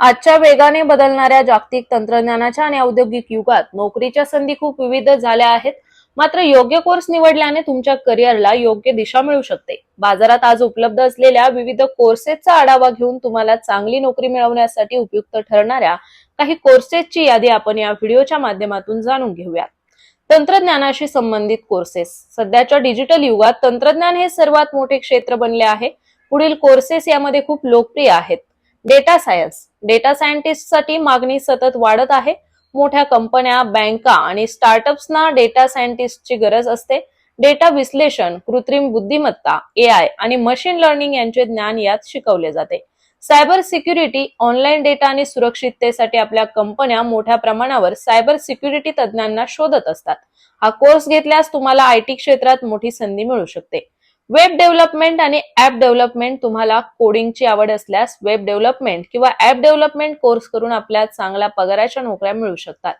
आजच्या वेगाने बदलणाऱ्या जागतिक तंत्रज्ञानाच्या आणि औद्योगिक युगात नोकरीच्या संधी खूप विविध झाल्या आहेत. मात्र योग्य कोर्स निवडल्याने तुमच्या करिअरला योग्य दिशा मिळू शकते. बाजारात आज उपलब्ध असलेल्या विविध कोर्सेसचा आढावा घेऊन तुम्हाला चांगली नोकरी मिळवण्यासाठी उपयुक्त ठरणाऱ्या काही कोर्सेसची यादी आपण या व्हिडिओच्या माध्यमातून जाणून घेऊयात. तंत्रज्ञानाशी संबंधित कोर्सेस सध्याच्या डिजिटल युगात तंत्रज्ञान हे सर्वात मोठे क्षेत्र बनले आहे. पुढील कोर्सेस यामध्ये खूप लोकप्रिय आहेत. डेटा सायन्स डेटा सायंटिस्टसाठी मागणी सतत वाढत आहे. मोठ्या कंपन्या बँका आणि स्टार्टअप्सना डेटा सायंटिस्टची गरज असते. डेटा विश्लेषण कृत्रिम बुद्धिमत्ता ए आय आणि मशीन लर्निंग यांचे ज्ञान यात शिकवले जाते. सायबर सिक्युरिटी ऑनलाईन डेटा आणि सुरक्षिततेसाठी आपल्या कंपन्या मोठ्या प्रमाणावर सायबर सिक्युरिटी तज्ज्ञांना शोधत असतात. हा कोर्स घेतल्यास तुम्हाला आयटी क्षेत्रात मोठी संधी मिळू शकते. वेब डेव्हलपमेंट आणि ऍप डेव्हलपमेंट तुम्हाला कोडिंगची आवड असल्यास वेब डेव्हलपमेंट किंवा ऍप डेव्हलपमेंट कोर्स करून आपल्या चांगल्या पगाराच्या नोकऱ्या मिळू शकतात.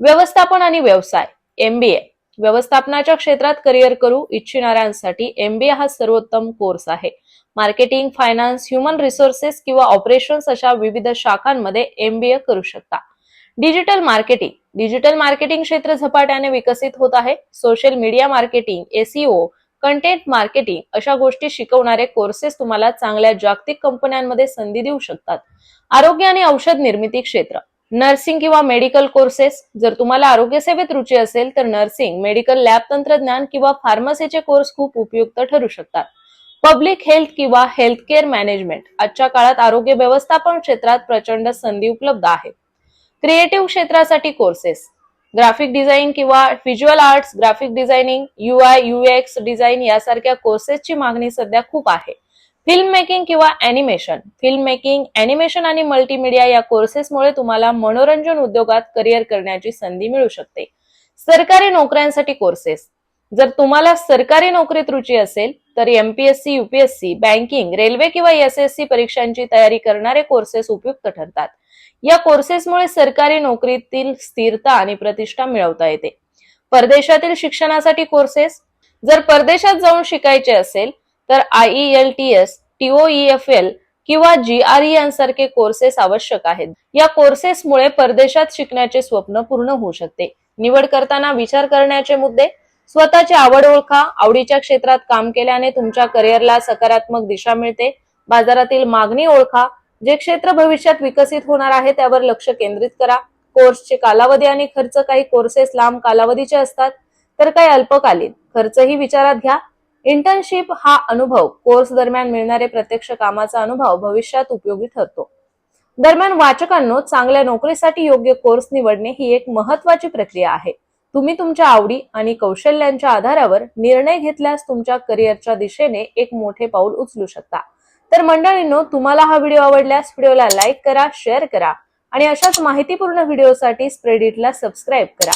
व्यवस्थापन आणि व्यवसाय एमबीए व्यवस्थापनाच्या क्षेत्रात करिअर करू इच्छिणाऱ्यांसाठी एमबीए हा सर्वोत्तम कोर्स आहे. मार्केटिंग फायनान्स ह्युमन रिसोर्सेस किंवा ऑपरेशन्स अशा विविध शाखांमध्ये एमबीए करू शकता. Digital marketing. डिजिटल मार्केटिंग क्षेत्र झपाट्याने विकसित होत आहे. Social media marketing SEO content marketing अशा गोष्टी शिकवणारे कोर्सेस तुम्हाला चांगल्या जागतिक कंपन्यांमध्ये संधी देऊ शकतात. आरोग्य आणि औषध निर्मिती क्षेत्र. नर्सिंग किंवा मेडिकल कोर्सेस जर तुम्हाला आरोग्य सेवेत रुची असेल तर नर्सिंग मेडिकल लॅब तंत्रज्ञान किंवा फार्मसीचे कोर्स खूप उपयुक्त ठरू शकतात. पब्लिक हेल्थ किंवा हेल्थ केअर मॅनेजमेंट आजच्या काळात आरोग्य व्यवस्थापन क्षेत्रात प्रचंड संधी उपलब्ध आहे. क्रिएटिव्ह क्षेत्रासाठी कोर्सेस ग्राफिक डिझाईन किंवा visual arts graphic designing U I UX design यासारख्या कोर्सेसची मागणी सध्या खूप आहे. फिल्म मेकिंग किंवा अॅनिमेशन फिल्म मेकिंग अॅनिमेशन आणि मल्टीमीडिया या कोर्सेसमुळे तुम्हाला मनोरंजन उद्योगात करिअर करण्याची संधी मिळू शकते. सरकारी नोकऱ्यांसाठी कोर्सेस. जर तुम्हाला सरकारी नोकरीत रुची असेल तर एमपीएससी युपीएससी बँकिंग रेल्वे किंवा एस एस सी परीक्षांची तयारी करणारे कोर्सेस उपयुक्त ठरतात. या कोर्सेसमुळे सरकारी नोकरीतील स्थिरता आणि प्रतिष्ठा मिळवता येते. परदेशातील शिक्षणासाठी कोर्सेस जर परदेशात जाऊन शिकायचे असेल तर आयईएल टी एस टीओईएफ एल किंवा जी आर ई यांसारखे कोर्सेस आवश्यक आहेत. या कोर्सेसमुळे परदेशात शिकण्याचे स्वप्न पूर्ण होऊ शकते. निवड करताना विचार करण्याचे मुद्दे स्वतःची आवड ओळखा आवडीच्या क्षेत्रात काम केल्याने तुमच्या करिअरला सकारात्मक दिशा मिळते. बाजारातील मागणी ओळखा जे क्षेत्र भविष्यात विकसित होणार आहे त्यावर लक्ष केंद्रित करा. कोर्सचे कालावधी आणि खर्च काही कोर्सेस लांब कालावधीचे असतात तर काही अल्पकालीन. खर्चही विचारात घ्या. इंटर्नशिप हा अनुभव. कोर्स दरम्यान मिळणारे प्रत्यक्ष कामाचा अनुभव भविष्यात उपयोगी ठरतो. दरम्यान वाचकांनो चांगल्या नोकरीसाठी योग्य कोर्स निवडणे ही एक महत्वाची प्रक्रिया आहे. तुम्ही तुमच्या आवडी आणि कौशल्यांच्या आधारावर निर्णय घेतल्यास तुमच्या करिअरच्या दिशेने एक मोठे पाऊल उचलू शकता. तर मंडळींनो तुम्हाला हा व्हिडिओ आवडल्यास व्हिडिओला लाईक करा शेअर करा आणि अशाच माहितीपूर्ण व्हिडिओसाठी स्प्रेडिटला सबस्क्राईब करा.